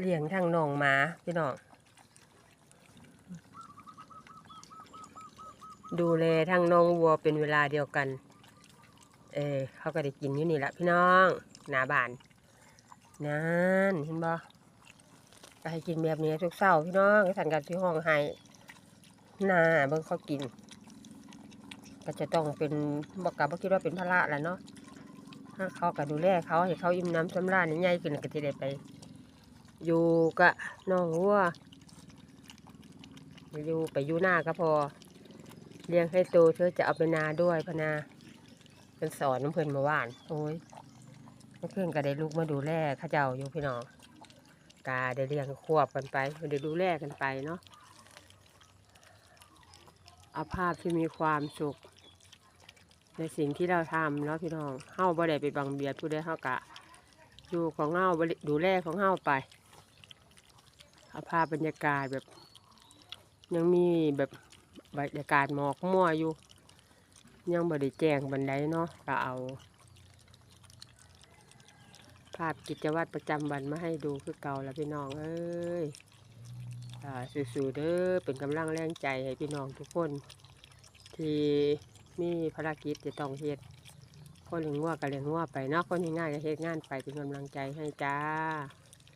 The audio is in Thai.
เลี้ยงทั้งน้องหมาพี่น้องดูแลทั้งน้องวัวเป็นเวลาเดียวกัน เออเขาก็ได้กินอยู่นี่แหละพี่น้องหนาบานนั่นเห็นบ่ก็ให้กินแบบนี้ทุกเช้าพี่น้องสันกันที่ห้องให้นาเบิ่งเขากิน ก็จะต้องเป็นบอกกับว่าคิดว่าเป็นภาระแหละเนาะถ้าเขาก็ดูแลเขาให้เขาอิ่มน้ำสำราญใหญ่ขึ้นก็จะได้ไป อยู่กับน้องวัวอยู่ไปอยู่หน้าก็พอ เลี้ยงให้โตเธอจะเอาไปนาด้วยพนาเป็นสอนน้ำเพลินมาว่าน โอ้ยเมื่อคืนก็ได้ลูกมาดูแลข้าเจ้าอยู่พี่น้องกาได้เลี้ยงควบกันไปได้ดูแลกันไปเนาะเอาภาพที่มีความสุข ในสิ่งที่เราทำเนาะพี่น้องเฮ้าบ่ได้ไปบังเบียดผู้ใดเฮ้ากะอยู่ของเฮ้าด้ดูแลของเฮ้าไป เอาภาพบรรยากาศแบบ ยังมีแบบบรรยากาศหมอกมั่วอยู่ ยังบ่ได้แจงบันไดเนาะก็เอา ภาพกิจวัตรประจำวันมาให้ดูคือเก่าแล้วพี่น้องเอ้ยสู้ๆเด้อเป็นกำลังแรงใจให้พี่น้องทุกคน ที่มีภารกิจจะต้องเฮ็ดคนเลี้ยงวัวก็เลี้ยงวัวไปเนาะคนที่งานก็เฮ็ดงานไปเป็นกำลังใจให้จ้า